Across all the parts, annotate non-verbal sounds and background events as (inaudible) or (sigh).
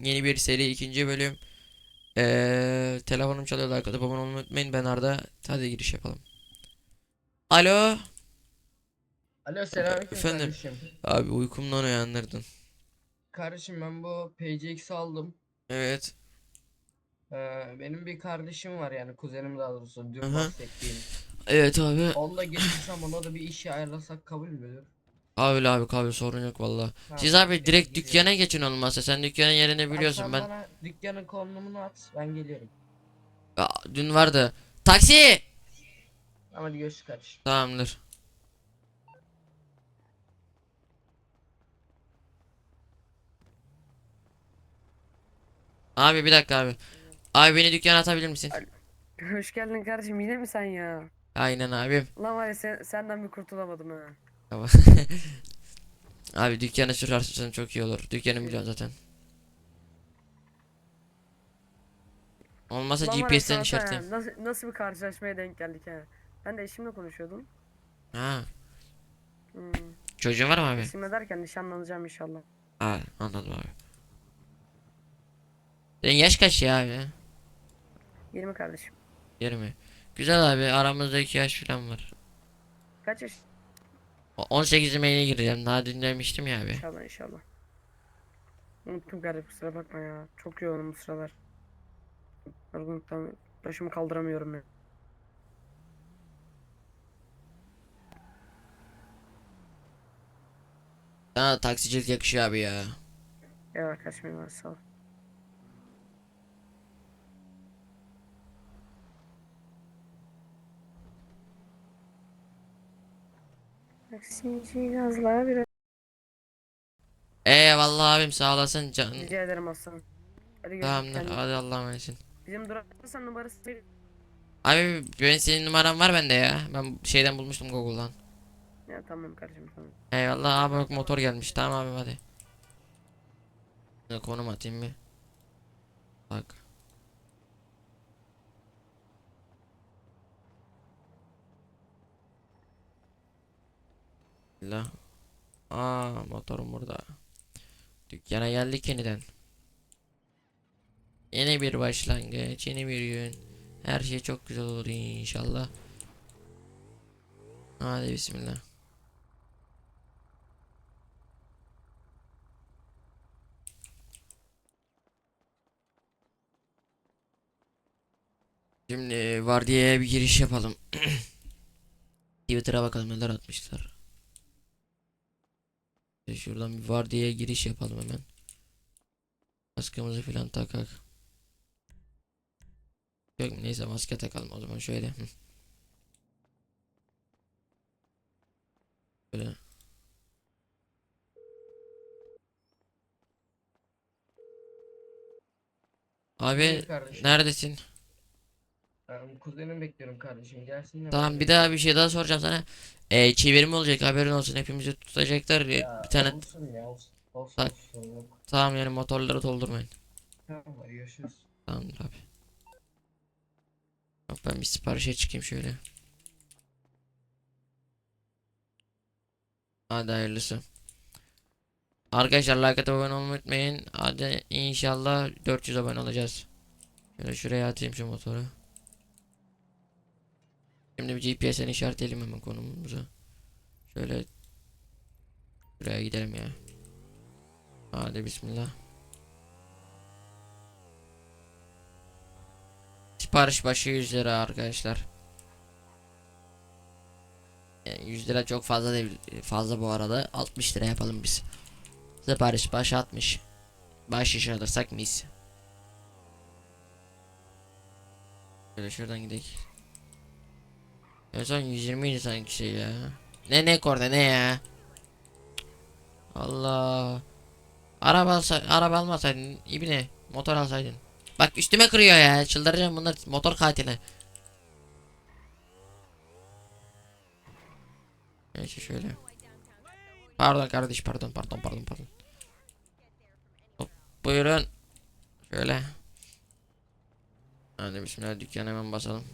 yeni bir seri ikinci bölüm. Ee, telefonum çalıyor arkada abone olmayı unutmayın ben Arda. Hadi giriş yapalım. Alo. Alo selamünaleyküm Efendim? kardeşim. Abi uykumdan uyandırdın. Kardeşim ben bu PCX aldım. Evet. Ee, benim bir kardeşim var yani kuzenim daha doğrusu dün hı. bahsettiğim. Evet abi. Onunla getirsem ona da bir işi ayarlasak kabul müdür? Abi abi abi sorun yok valla. Siz abi direkt dükkana geçin olmazsa. Sen dükkanın yerini biliyorsun ben. bana dükkanın konumunu at ben geliyorum. Aa, dün vardı. Taksi! Ama hadi görüşürüz kardeşim. Tamamdır. Abi bir dakika abi. Abi beni dükkana atabilir misin? Hoş geldin kardeşim yine mi sen ya? Aynen abim. Lan var ya sen, senden bir kurtulamadım ha. (laughs) Abi dükkanı sürersen çok iyi olur. Dükkanı biliyorsun zaten. Olmazsa Lan var ya GPS'ten Çağatay ha, işaretleyeyim. Nasıl, nasıl bir karşılaşmaya denk geldik ha? Ben de eşimle konuşuyordum. Ha. Hmm. Çocuğun var mı abi? Eşimle derken nişanlanacağım inşallah. Ha anladım abi. Senin yaş kaç ya abi? 20 kardeşim. 20. Güzel abi aramızda 2 yaş falan var. Kaç yaş? O- 18'ime yeni gireceğim. Daha dün demiştim ya abi. İnşallah inşallah. Unuttum kardeşim kusura bakma ya. Çok yoğunum bu sıralar. Yorgunluktan başımı kaldıramıyorum ya. Sana taksicilik yakışıyor abi ya. Ya kaçmayın var sağ ol. Taksici gazla biraz. Eyvallah abim sağ olasın can. Rica ederim aslanım. Hadi. Tamamdır hadi Allah'a emanetsin. Bizim duraksan numarası. Abi ben senin numaran var bende ya. Ben şeyden bulmuştum Google'dan. Ya tamam kardeşim tamam. Eyvallah abi bak motor gelmiş. Tamam abim hadi. Konum atayım bir. Bak. La. Aa motorum burada. Dükkana geldik yeniden. Yeni bir başlangıç, yeni bir gün. Her şey çok güzel olur inşallah. Hadi bismillah. Şimdi vardiyaya bir giriş yapalım. (clears throat) Twitter'a bakalım neler atmışlar. İşte Şuradan bir vardiyaya giriş yapalım hemen. Maskemizi falan takak. Yok neyse maske takalım o zaman şöyle. Böyle. Abi neredesin? Ben kuzenim bekliyorum kardeşim gelsin Tamam bir daha bir şey daha soracağım sana. Ee, çevirme olacak haberin olsun hepimizi tutacaklar ya, Ya, bir tane Olsun ya olsun. Olsun olsun. Yok. tamam yani motorları doldurmayın. Tamam hadi görüşürüz. Tamamdır abi. Bak ben bir siparişe çıkayım şöyle. Hadi hayırlısı. Arkadaşlar like atıp abone olmayı unutmayın. Hadi inşallah 400 abone olacağız. Şöyle şuraya atayım şu motoru. Şimdi bir GPS'den işaretleyelim hemen konumumuzu. Şöyle Şuraya gidelim ya. Hadi bismillah. Sipariş başı 100 lira arkadaşlar. Yani 100 lira çok fazla değil fazla bu arada 60 lira yapalım biz. Sipariş başı 60. Baş iş alırsak mis. Şöyle şuradan gidelim. En son 120 idi sanki şey ya. Ne ne korda ne ya? Allah. Araba alsa, araba almasaydın ibne motor alsaydın. Bak üstüme kırıyor ya çıldıracağım bunlar motor katili. Neyse şöyle. Pardon kardeş pardon pardon pardon pardon. Hop, buyurun. Şöyle. Hadi bismillah dükkanı hemen basalım.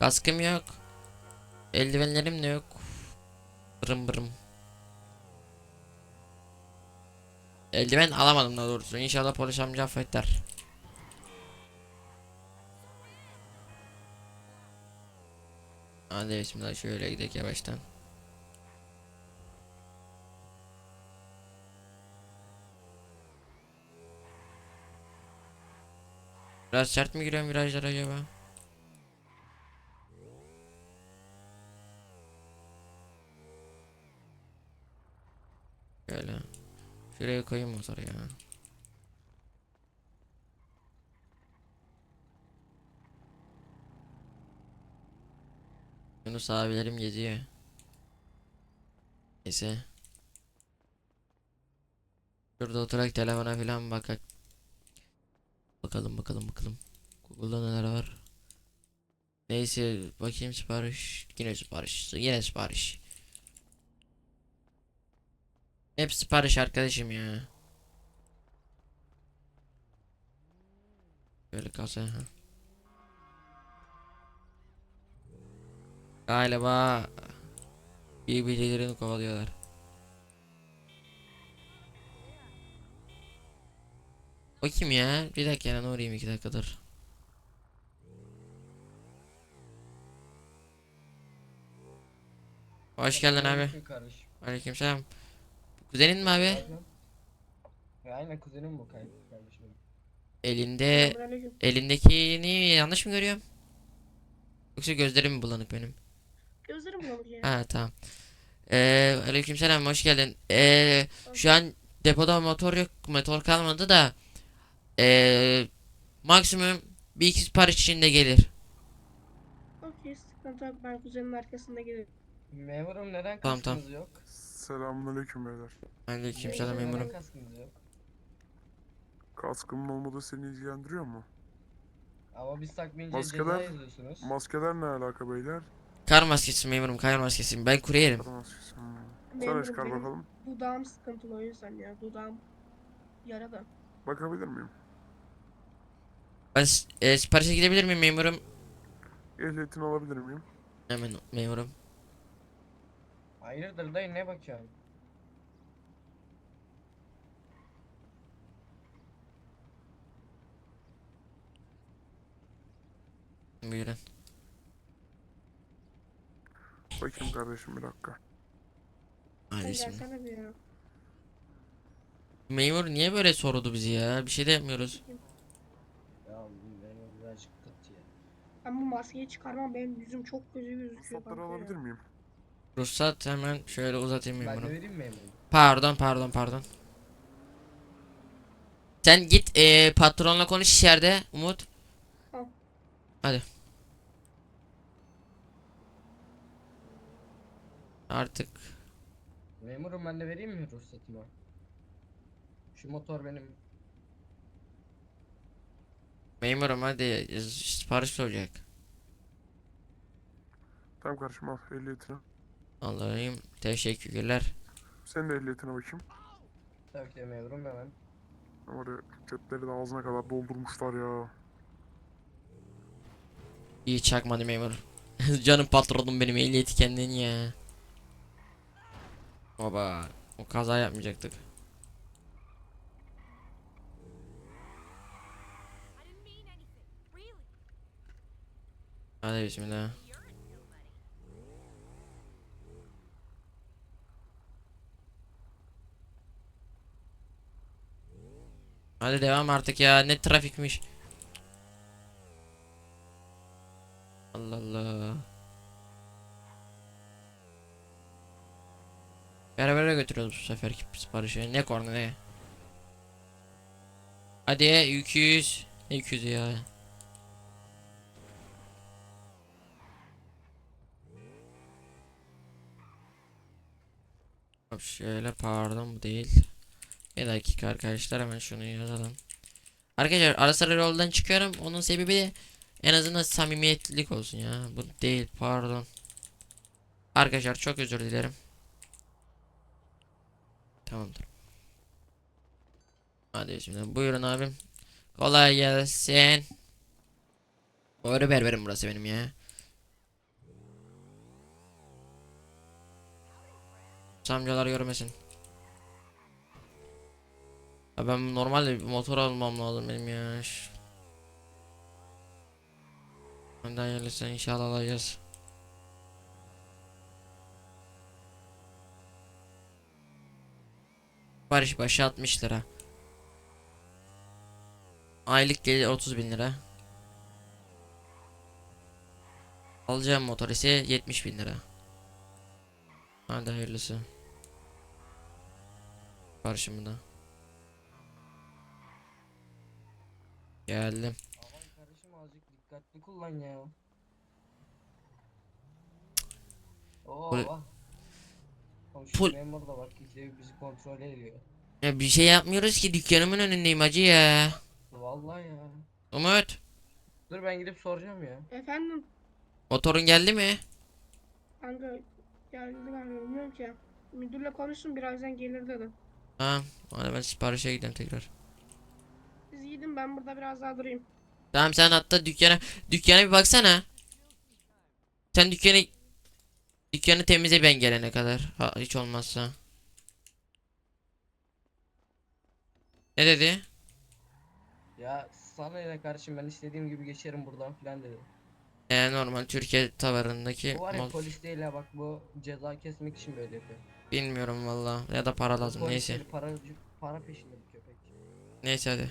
Kaskım yok. Eldivenlerim de yok. Bırım bırım. Eldiven alamadım daha doğrusu. İnşallah polis amca affeder. Hadi bismillah şöyle gidelim yavaştan. Biraz sert mi giriyorum virajlar acaba? Şöyle. Şuraya koyayım motoru ya. Yunus abilerim geziyor. Neyse. Şurada oturarak telefona falan bakak. Bakalım bakalım bakalım. Google'da neler var. Neyse bakayım sipariş. Yine sipariş. Yine sipariş. Hep sipariş arkadaşım ya. Böyle kalsa ha. Galiba birbirlerini kovalıyorlar. O kim ya? Bir dakika yana uğrayayım iki dakikadır. Hoş geldin abi. Aleykümselam. Kuzenin mi abi? Aynen. Kuzenim bu kardeşim. Elinde elindekini yanlış mı görüyorum? Yoksa gözlerim mi bulanık benim? Gözlerim bulanık ya. Ha tamam. Ee, aleykümselam hoş geldin. Ee, şu an depoda motor yok, motor kalmadı da ee, maksimum bir iki sipariş içinde gelir. Okey sıkıntı yok ben kuzenin arkasında gelirim. Memurum neden Tamam, tamam. yok? Selamünaleyküm beyler. Aleykümselam Neden memurum. Kaskımın olmadığı seni ilgilendiriyor mu? Ama biz takmayınca Maskeler- ceza yazıyorsunuz. Maskeler ne alaka beyler? Kar maskesi memurum, kar maskesi. Ben kuryerim. Kara maskesi. Hmm. Sen Memurum, çıkar benim bakalım. Dudağım sıkıntılı o yüzden ya. Dudağım yaralı. Bakabilir miyim? Ben s- ee, siparişe gidebilir miyim memurum? Ehliyetini alabilir miyim? Hemen memurum. Hayırdır dayı ne bakıyorsun? Buyurun. Bakayım kardeşim bir dakika. Hadi gelsene bir. Memur niye böyle sordu bizi ya? Bir şey de yapmıyoruz. Ya memur birazcık kıt ya. Ben bu maskeyi çıkarmam benim yüzüm çok kötü gözüküyor kanka alabilir miyim? Ruhsat hemen şöyle uzatayım Ben vereyim mi memurum? Pardon pardon pardon. Sen git eee, patronla konuş içeride Umut. Tamam. Hadi. Artık Memurum ben de vereyim mi ruhsatımı? Şu motor benim. memurum hadi sipariş olacak. Tamam kardeşim al ehliyetini. Allah'ım teşekkürler. Senin de ehliyetine bakayım. Tabii ki de memurum hemen. Ama oraya cepleri de ağzına kadar doldurmuşlar ya. İyi çakmadı memur. (laughs) Canım patronum benim ehliyeti kendin ya. Baba o kaza yapmayacaktık. Hadi bismillah. Hadi devam artık ya ne trafikmiş. Allah Allah. Beraber götürüyoruz bu seferki siparişi. Ne korna ne? Hadi 200. Ne 200 ya? Şöyle pardon bu değil. Bir dakika arkadaşlar hemen şunu yazalım. Arkadaşlar ara sıra yoldan çıkıyorum. Onun sebebi de en azından samimiyetlilik olsun ya. Bu değil pardon. Arkadaşlar çok özür dilerim. Tamamdır. Hadi şimdi buyurun abim. Kolay gelsin. Doğru berberim burası benim ya. Amcalar görmesin. Ya ben normalde bir motor almam lazım benim ya. Hadi hayırlısı inşallah alacağız. Barış başı 60 lira. Aylık gelir 30 bin lira. Alacağım motor ise 70 bin lira. Hadi hayırlısı. Barışımı Geldim. Aman kardeşim azıcık dikkatli kullan ya. Oo Poli- bak. Komşu Pol- memur da bak izleyip bizi kontrol ediyor. Ya bir şey yapmıyoruz ki dükkanımın önündeyim hacı ya. Vallahi ya. Umut. Dur ben gidip soracağım ya. Efendim Motorun geldi mi? kanka geldi ben bilmiyorum ki. Müdürle konuştum birazdan gelir dedi. Tamam. Hadi ben siparişe gidelim tekrar. Gidin ben burada biraz daha durayım. Tamam sen hatta dükkana dükkana bir baksana. Sen dükkanı dükkanı temizle ben gelene kadar. Ha, hiç olmazsa. Ne dedi? Ya sana ne kardeşim ben istediğim gibi geçerim buradan filan dedi. Ee, normal Türkiye tavarındaki Bu var ya polis değil ya bak bu ceza kesmek için böyle yapıyor. bilmiyorum valla ya da para lazım Polis neyse. değil, Para, para peşinde bir köpek. Neyse hadi.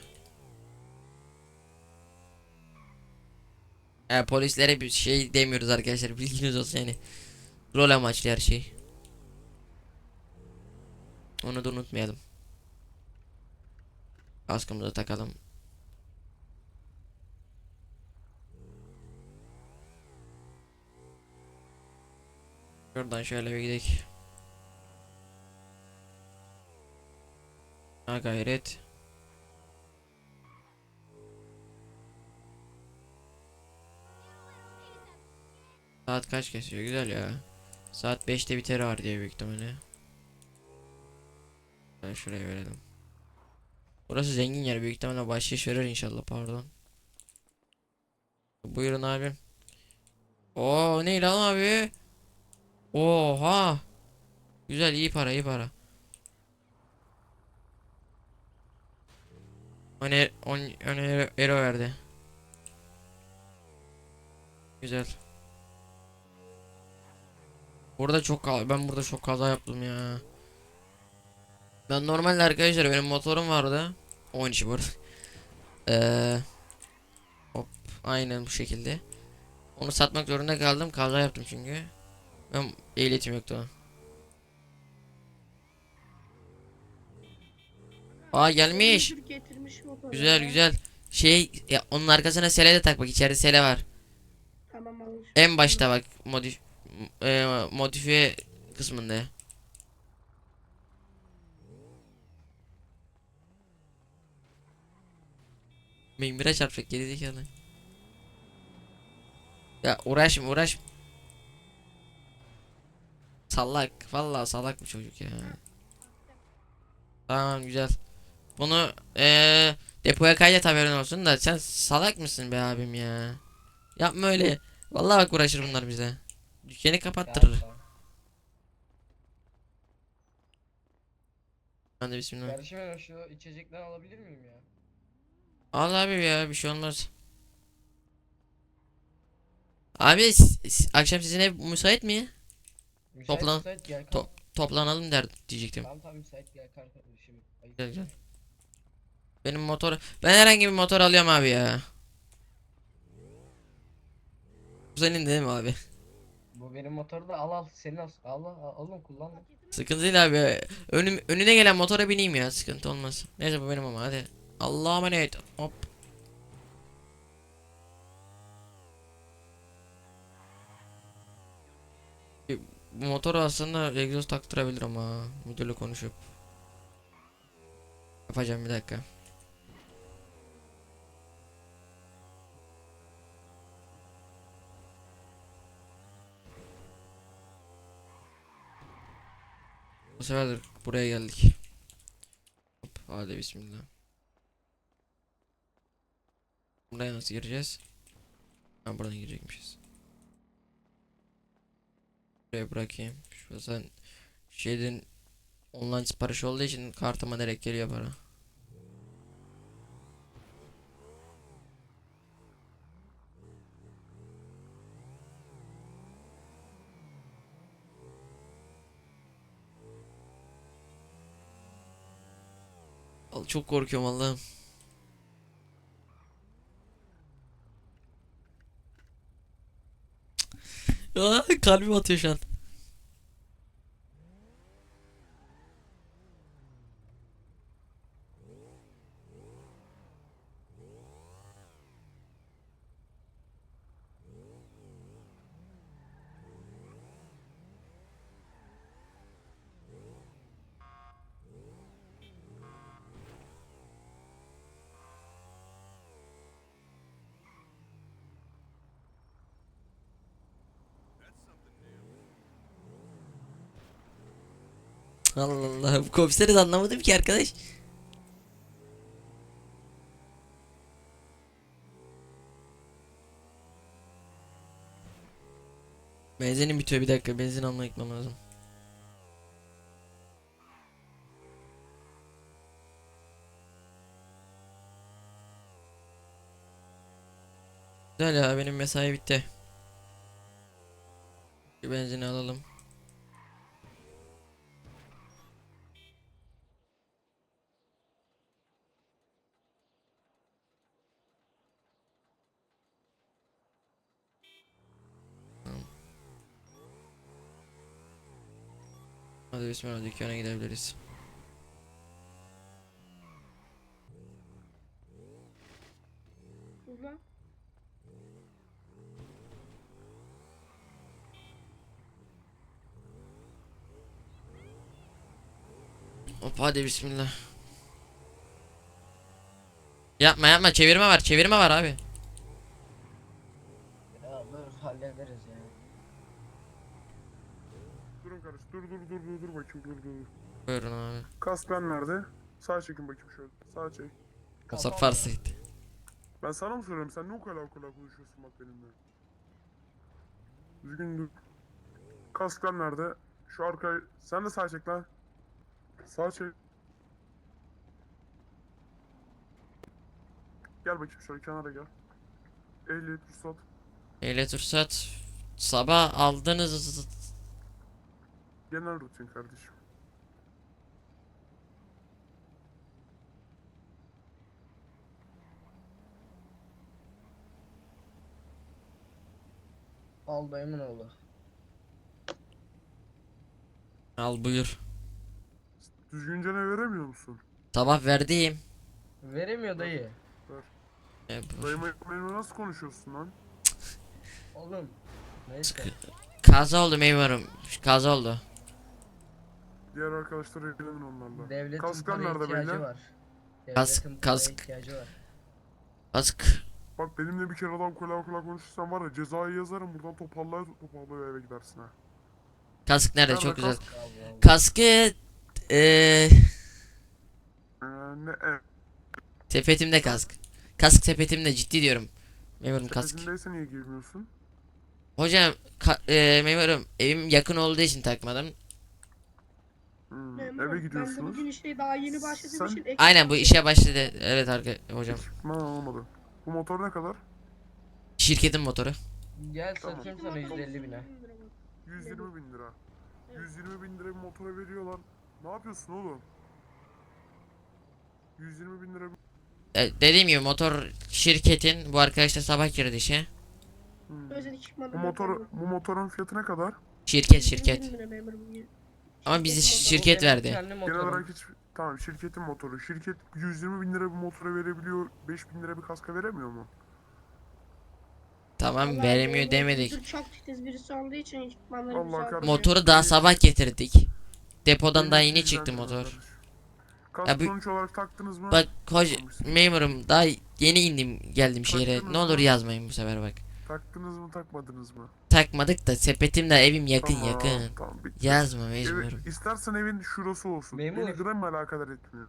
E, polislere bir şey demiyoruz arkadaşlar bilginiz olsun yani. Rol amaçlı her şey. Onu da unutmayalım. Kaskımızı takalım. Şuradan şöyle bir gidelim. Ha gayret. Saat kaç kesiyor? Güzel ya. Saat 5'te biter var diye büyük ihtimalle. Ben şuraya verelim. Burası zengin yer büyük ihtimalle bahşiş verir inşallah pardon. Buyurun abim. Oo ne lan abi? Oha. Güzel iyi para iyi para. Öne on öne ero verdi. Güzel. Burada çok ben burada çok kaza yaptım ya. Ben normalde arkadaşlar benim motorum vardı. 10 içi bu arada. Eee, hop aynen bu şekilde. Onu satmak zorunda kaldım. Kaza yaptım çünkü. Ben ehliyetim yoktu. Aa gelmiş. Güzel güzel. Şey ya onun arkasına sele de tak bak içeride sele var. Tamam almış. En başta bak modif e, modifiye kısmında. Mimire çarpacak gerizekalı. Ya uğraşma uğraş. Salak. Vallahi salak bu çocuk ya. Tamam güzel. Bunu eee depoya kaydet haberin olsun da sen salak mısın be abim ya? Yapma öyle. Vallahi bak uğraşır bunlar bize. Dükkanı kapattırır. Ya, Hadi bismillah. Kardeşim ben şu içecekten alabilir miyim ya? Al abi ya bir şey olmaz. Abi akşam sizin ev müsait mi? Müsait, Toplan- müsait, gel to- Toplanalım der diyecektim. Tamam tamam müsait gel kardeşim. Ayıp. Güzel güzel. Benim motor ben herhangi bir motor alıyorum abi ya. Bu senin değil mi abi? Bu benim motoru da al al senin al al al, al oğlum kullan. lan. Sıkıntı değil abi. Önüm, önüne gelen motora bineyim ya. Sıkıntı olmaz. Neyse bu benim ama hadi. Allah'a emanet. Hop. Bu motoru aslında egzoz taktırabilir ama müdürle konuşup. Yapacağım bir dakika. Bu sefer de buraya geldik. Hop, hadi bismillah. Buraya nasıl gireceğiz? Ha buradan girecekmişiz. Buraya bırakayım. Şu sen şeyden online sipariş olduğu için kartıma direkt geliyor para. Çok korkuyorum Allah'ım. Aa, kalbim atıyor şu an. Allah Allah. Bu komiseri de anlamadım ki arkadaş. Benzinim bitiyor bir dakika. Benzin almaya gitmem lazım. Güzel ya benim mesai bitti. Bir benzini alalım. Hadi bismillah dükkana gidebiliriz. Burada. Hop hadi bismillah. Yapma yapma çevirme var çevirme var abi. Ya dur hallederiz ya. Durun kardeş. Dur dur dur dur dur bakayım dur dur. dur. Buyurun abi. Kasklar nerede? Sağ çekin bakayım şöyle. Sağ çek. Kasap varsaydı. Ben sana mı soruyorum? Sen ne ukala ukala konuşuyorsun bak benimle. Düzgün dur. Kasklar nerede? Şu arkayı... Sen de sağ çek lan. Sağ çek. Gel bakayım şöyle kenara gel. Ehliyet, ruhsat. Ehliyet ruhsat sabah aldınız Genel rutin kardeşim. Al dayımın oğlu. al buyur. Düzgünce ne veremiyor musun? Sabah verdiğim. Veremiyor dayı. E, bu- Dayıma benimle nasıl konuşuyorsun lan? Oğlum. Neyse. Kaza oldu memurum. Kaza oldu. Diğer arkadaşlar ilgilenin onlarla. Devletin Kasklar paraya nerede ihtiyacı beyler? var. Kask- Devletin paraya kask. ihtiyacı var. Kask. Bak benimle bir kere adam kula kula konuşursan var ya cezayı yazarım buradan toparlaya toparlaya eve gidersin ha. Kask nerede? Nerede Çok güzel. kask? Kaskı eee Ee, ne e, sepetimde kask. Kask sepetimde ciddi diyorum. Memurum kask. sepetindeyse niye giymiyorsun? Hocam ka- eee, memurum evim yakın olduğu için takmadım. Hmm, Memurum, eve Ben de gidiyorsunuz. bugün işte daha yeni başladığım Sen- için eksik Aynen bu işe başladı. Evet arka hocam. Ekipman alamadım. Bu motor ne kadar? Şirketin motoru. Gel Tamam. satayım sana 150 bine. 120 bin lira. 120 bin lira bir motora veriyorlar. Ne yapıyorsun oğlum? 120 bin lira bir... E, dediğim gibi motor şirketin bu arkadaş da sabah girdi işe. Hmm. Bu motor, bu motorun fiyatı ne kadar? Şirket şirket. Ama bizi Şirket verdi. Genel olarak hiç... Tamam şirketin motoru. Şirket 120 bin lira bir motora verebiliyor. 5 bin lira bir kaska veremiyor mu? Tamam Vallahi veremiyor demedik. Çok titiz birisi olduğu için ekipmanları alıyor. kardeşim. Motoru daha sabah getirdik. Depodan daha yeni çıktı motor. Kask Ya bu- sonuç olarak taktınız mı? Bak hoca memurum daha yeni indim geldim şehre. Taktınız Ne olur mı? yazmayın bu sefer bak. Taktınız mı takmadınız mı? Takmadık da sepetimde evim yakın Tamam, yakın. Tamam, bitti. Yazma mecburum. istersen evin şurası olsun. Memur. Beni gram alakadar etmiyor.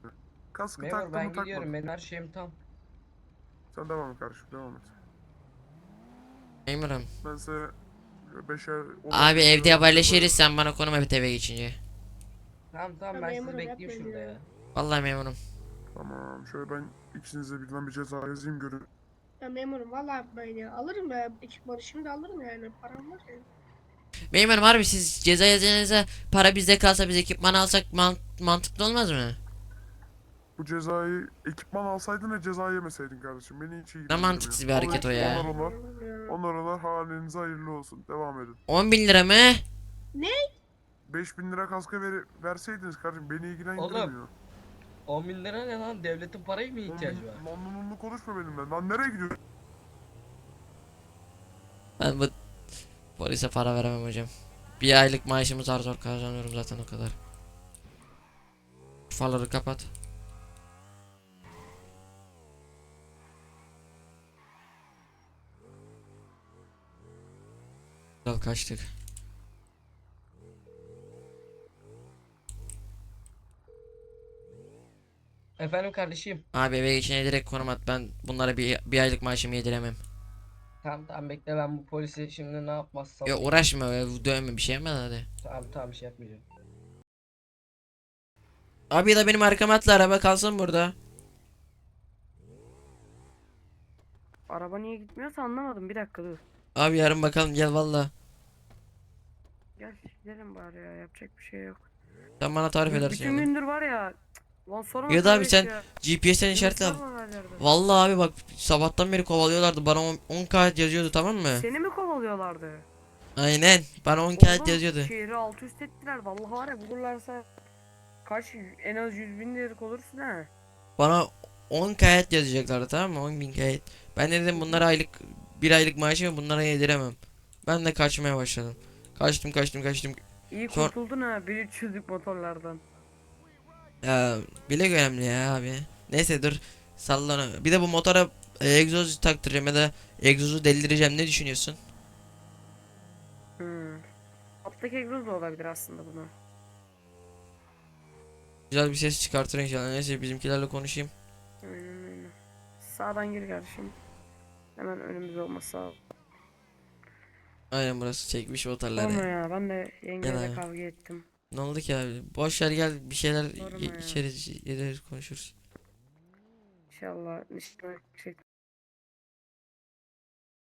Kaskı Memur taktın ben mı gidiyorum. takmadın. Benim her şeyim tam. Sen devam et kardeşim devam et. Memurum. Ben size beşer... Abi evde haberleşiriz sen bana konum et eve geçince. Tamam tamam ben sizi memur bekleyeyim yapmayın şurada ya. ya. Vallahi memurum. Tamam şöyle ben ikinize birden bir ceza yazayım görün. Ya memurum valla ya. Alırım ya ekipmanı şimdi alırım yani. Param var ya. Memurum harbi siz ceza yazacağınıza para bizde kalsa biz ekipman alsak man- mantıklı olmaz mı? Bu cezayı ekipman alsaydın da ceza yemeseydin kardeşim. Beni hiç iyi Ne mantıksız bir hareket o ya. Onlar onlar. Onlar onlar halinize hayırlı olsun. Devam edin. 10 bin lira mı? 5000 lira kaska ver, verseydiniz kardeşim beni ilgilendirmiyor. 10 bin lira ne lan? Devletin paraya mı ihtiyacı var? Lan konuşma benimle. Lan nereye gidiyorsun? Ben bu polise para veremem hocam. Bir aylık maaşımı zar zor kazanıyorum zaten o kadar. Farları kapat. Güzel kaçtık. Efendim kardeşim. Abi eve geçene direkt konum at. Ben bunlara bir, bir aylık maaşımı yediremem. Tamam tamam bekle ben bu polisi şimdi ne yapmazsam. Ya uğraşma dövme bir şey yapma hadi. Tamam tamam bir şey yapmayacağım. Abi ya da benim arkama atla araba kalsın burada. Araba niye gitmiyorsa anlamadım. Bir dakika dur. Abi yarın bakalım gel valla. Gel gidelim bari ya. Yapacak bir şey yok. Sen bana tarif edersin Bütün yani. gündür var ya. Lan sorma. Ya da abi sen ya. GPS'ten işaretle yerde. Vallahi abi bak sabahtan beri kovalıyorlardı bana 10 10 kağıt yazıyordu tamam mı? Seni mi kovalıyorlardı? Aynen bana 10 kağıt yazıyordu. Şehri alt üst ettiler. Vallahi var ya bulurlarsa kaç en az 100 bin liralık olursun ha. Bana 10 kağıt yazacaklardı tamam mı 10 bin kağıt. Ben de dedim bunlara aylık bir aylık maaşımı bunlara yediremem. Ben de kaçmaya başladım. Kaçtım kaçtım kaçtım. İyi kurtuldun ha 1300'lük motorlardan. Ya bile önemli ya abi. Neyse dur salla onu. Bir de bu motora e, egzoz taktıracağım ya da egzozu deldireceğim ne düşünüyorsun? Hmm. Alttaki egzoz da olabilir aslında bunu. Güzel bir ses çıkartır inşallah. Neyse bizimkilerle konuşayım. Aynen öyle. Sağdan gir kardeşim. Hemen önümüz olması sağ. Aynen burası çekmiş motorları. Sorma ya ben de yengeyle kavga ettim. Ne oldu ki abi? Boş ver gel bir şeyler Sorma ya. içeriz yederiz konuşuruz. İnşallah nişan şey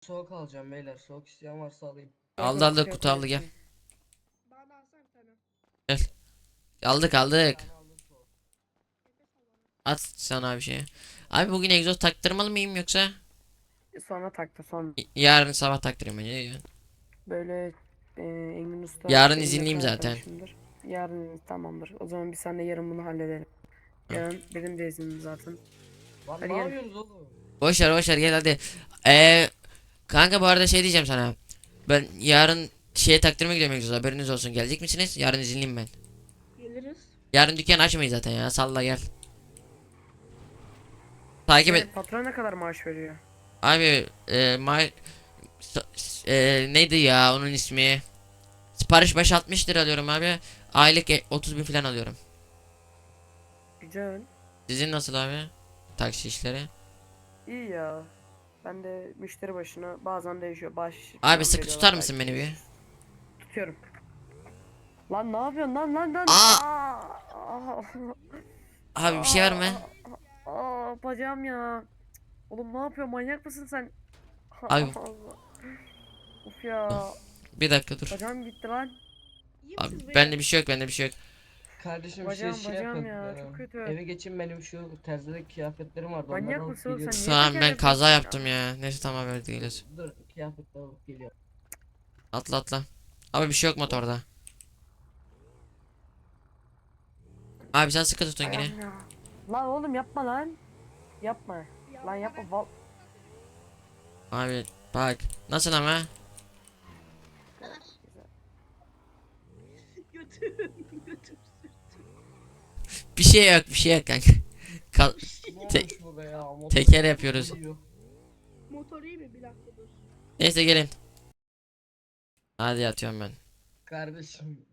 Soğuk alacağım beyler. Soğuk isteyen varsa alayım. Aldı aldı kutu aldı gel. Bana alsana bir tane. Aldık aldık. Ben aldım soğuk. At sana bir şey. Abi bugün egzoz taktırmalı mıyım yoksa Sonra taktı son y- yarın sabah taktırayım bence. Böyle e, Engin Usta Yarın benim izinliyim zaten. arkadaşımdır. Yarın tamamdır. O zaman biz seninle yarın bunu halledelim. Yarın benim de iznim zaten. Lan Hadi ne gel. yapıyorsunuz oğlum? Boş ver boş ver gel hadi. Ee, kanka bu arada şey diyeceğim sana. Ben yarın şeye taktırmaya gidiyorum egzoz haberiniz olsun. Gelecek misiniz? Yarın izinliyim ben. Geliriz. Yarın dükkan açmayız zaten ya. Salla gel. Takip et. E, patron ne kadar maaş veriyor? Abi e, ma e, neydi ya onun ismi? Sipariş 5-60 lira alıyorum abi. Aylık e- 30 bin falan alıyorum. Güzel. Sizin nasıl abi? Taksi işleri. İyi ya. Ben de müşteri başına bazen değişiyor. Baş Abi sıkı tutar mısın belki. beni bir? Tutuyorum. Lan ne yapıyorsun lan lan lan? Aa! Aa! (laughs) Abi bir şey var mı? Aa, aa, bacağım ya. Oğlum ne yapıyorsun manyak mısın sen? Allah. (laughs) Of ya. Bir dakika dur. Bacağım gitti lan. Abi bende bir şey yok bende bir şey yok. Kardeşim Bacağım, şey, şey bacağım yapın. ya, çok kötü. Eve geçin benim şu terzideki kıyafetlerim vardı. onları Manyak alıp mısın oğlum sen? geliyorum. Tamam ben kaza yaptım ya. Neyse tamam haber değiliz. Dur kıyafetleri alıp geliyorum. Atla atla. Abi bir şey yok motorda. Abi sen sıkı tutun yine. Ya. Lan oğlum yapma lan. Yapma. Lan yapma. Val Abi bak. Nasıl ama? Bir şey yok bir şey yok kanka. Kal- Ne Te- teker yapıyoruz. Motor iyi mi? Bir dakika dur. Neyse gelin. Hadi yatıyorum ben. Kardeşim.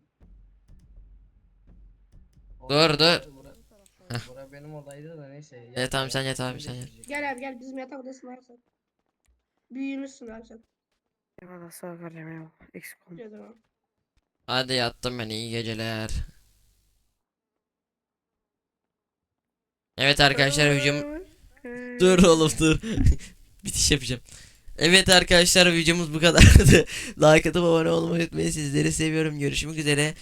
Dur, dur. Bura, Heh. bura benim odaydı da neyse. yat Evet tamam sen yat abi sen yat. Gel abi gel bizim yatak odasına abi sen. Büyümüşsün abi sen. Eyvallah sağ ol kardeşim eyvallah. Eksik olma. Hadi yattım ben iyi geceler. Evet arkadaşlar videom Dur oğlum dur. (laughs) Bitiş yapacağım. Evet arkadaşlar videomuz bu kadardı. (laughs) like atıp abone olmayı unutmayın. Sizleri seviyorum. Görüşmek üzere.